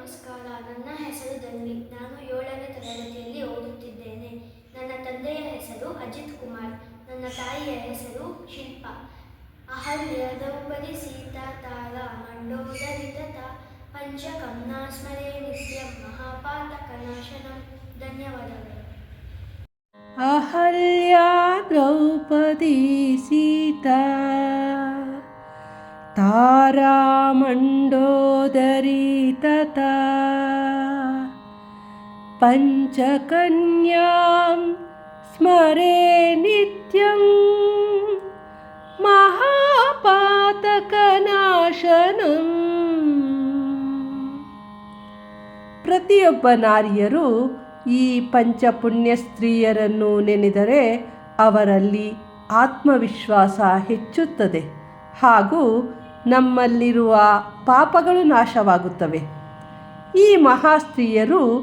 ನಮಸ್ಕಾರ. ನನ್ನ ಹೆಸರು ಧನ್ವಿ. ನಾನು ಏಳನೇ ತರಗತಿಯಲ್ಲಿ ಓದುತ್ತಿದ್ದೇನೆ. ನನ್ನ ತಂದೆಯ ಹೆಸರು ಅಜಿತ್ ಕುಮಾರ್. ನನ್ನ ತಾಯಿಯ ಹೆಸರು ಶಿಲ್ಪ. ಅಹಲ್ಯ, ದ್ರೌಪದಿ, ಸೀತಾ, ತಾರ ಮಂಡೋದರಿತ ಪಂಚಕಂನ ಸ್ಮರೇ ನಿತ್ಯಂ ಮಹಾಪಾತಕನಾಶನಂ. ಧನ್ಯವಾದಗಳು. ಅಹಲ್ಯ, ದ್ರೌಪದಿ, ಸೀತಾ ತಾರಾಮಂಡೋದರಿ ತಥಾ ಪಂಚಕನ್ಯಾಂ ಸ್ಮರೆ ನಿತ್ಯಂ. ಮಹಾಪಾತಕನಾಶನಂ. ಪ್ರತಿಯೊಬ್ಬ ನಾರಿಯರು ಈ ಪಂಚಪುಣ್ಯ ಸ್ತ್ರೀಯರನ್ನು ನೆನೆದರೆ ಅವರಲ್ಲಿ ಆತ್ಮವಿಶ್ವಾಸ ಹೆಚ್ಚುತ್ತದೆ. ಹಾಗೂ ನಮ್ಮಲ್ಲಿರುವ ಪಾಪಗಳು ನಾಶವಾಗುತ್ತವೆ. ಈ ಮಹಾಸ್ತ್ರೀಯರು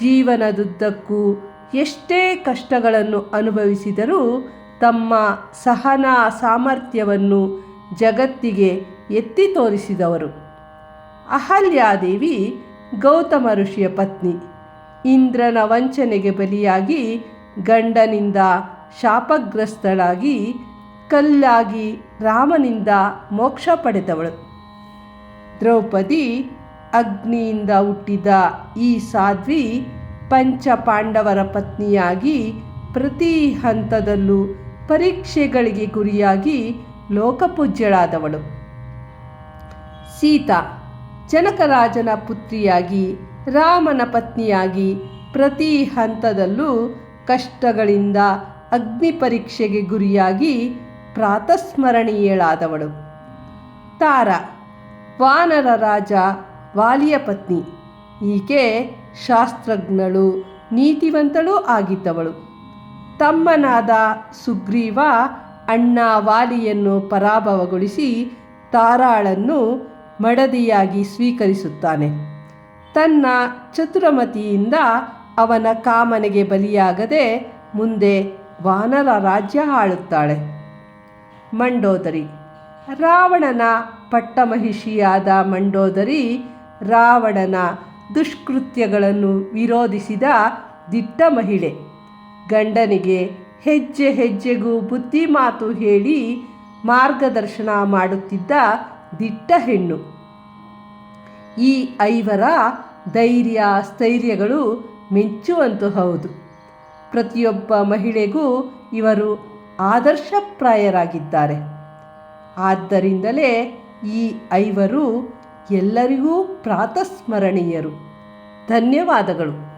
ಜೀವನದುದ್ದಕ್ಕೂ ಎಷ್ಟೇ ಕಷ್ಟಗಳನ್ನು ಅನುಭವಿಸಿದರೂ ತಮ್ಮ ಸಹನಾ ಸಾಮರ್ಥ್ಯವನ್ನು ಜಗತ್ತಿಗೆ ಎತ್ತಿ ತೋರಿಸಿದವರು. ಅಹಲ್ಯಾದೇವಿ, ಗೌತಮ ಋಷಿಯ ಪತ್ನಿ, ಇಂದ್ರನ ವಂಚನೆಗೆ ಬಲಿಯಾಗಿ ಗಂಡನಿಂದ ಶಾಪಗ್ರಸ್ತಳಾಗಿ ಕಲ್ಲಾಗಿ ರಾಮನಿಂದ ಮೋಕ್ಷ ಪಡೆದವಳು. ದ್ರೌಪದಿ ಅಗ್ನಿಯಿಂದ ಹುಟ್ಟಿದ ಈ ಸಾಧ್ವಿ ಪಂಚ ಪಾಂಡವರ ಪತ್ನಿಯಾಗಿ ಪ್ರತಿ ಹಂತದಲ್ಲೂ ಪರೀಕ್ಷೆಗಳಿಗೆ ಗುರಿಯಾಗಿ ಲೋಕಪೂಜ್ಯಳಾದವಳು. ಸೀತಾ ಜನಕರಾಜನ ಪುತ್ರಿಯಾಗಿ ರಾಮನ ಪತ್ನಿಯಾಗಿ ಪ್ರತಿ ಹಂತದಲ್ಲೂ ಕಷ್ಟಗಳಿಂದ ಅಗ್ನಿ ಪರೀಕ್ಷೆಗೆ ಗುರಿಯಾಗಿ ಪ್ರಾತಸ್ಮರಣೀಯಳಾದವಳು. ತಾರ, ವಾನರ ರಾಜ, ವಾಲಿಯ ಪತ್ನಿ. ಈಕೆ ಶಾಸ್ತ್ರಜ್ಞಳು, ನೀತಿವಂತಳೂ ಆಗಿದ್ದವಳು. ತಮ್ಮನಾದ ಸುಗ್ರೀವ ಅಣ್ಣ ವಾಲಿಯನ್ನು ಪರಾಭವಗೊಳಿಸಿ ತಾರಾಳನ್ನು ಮಡದಿಯಾಗಿ ಸ್ವೀಕರಿಸುತ್ತಾನೆ. ತನ್ನ ಚತುರಮತಿಯಿಂದ ಅವನ ಕಾಮನೆಗೆ ಬಲಿಯಾಗದೆ ಮುಂದೆ ವಾನರ ರಾಜ್ಯ ಆಳುತ್ತಾಳೆ. ಮಂಡೋದರಿ. ರಾವಣನ ಪಟ್ಟಮಹಿಷಿಯಾದ ಮಂಡೋದರಿ ರಾವಣನ ದುಷ್ಕೃತ್ಯಗಳನ್ನು ವಿರೋಧಿಸಿದ ದಿಟ್ಟ ಮಹಿಳೆ. ಗಂಡನಿಗೆ ಹೆಜ್ಜೆ ಹೆಜ್ಜೆಗೂ ಬುದ್ಧಿ ಮಾತು ಹೇಳಿ ಮಾರ್ಗದರ್ಶನ ಮಾಡುತ್ತಿದ್ದ ದಿಟ್ಟ ಹೆಣ್ಣು. ಈ ಐವರ ಧೈರ್ಯ, ಸ್ಥೈರ್ಯಗಳು ಮೆಚ್ಚುವಂತೂ ಹೌದು. ಪ್ರತಿಯೊಬ್ಬ ಮಹಿಳೆಗೂ ಇವರು ಆದರ್ಶಪ್ರಾಯರಾಗಿದ್ದಾರೆ. ಆದ್ದರಿಂದಲೇ ಈ ಐವರು ಎಲ್ಲರಿಗೂ ಪ್ರಾತಸ್ಮರಣೀಯರು. ಧನ್ಯವಾದಗಳು.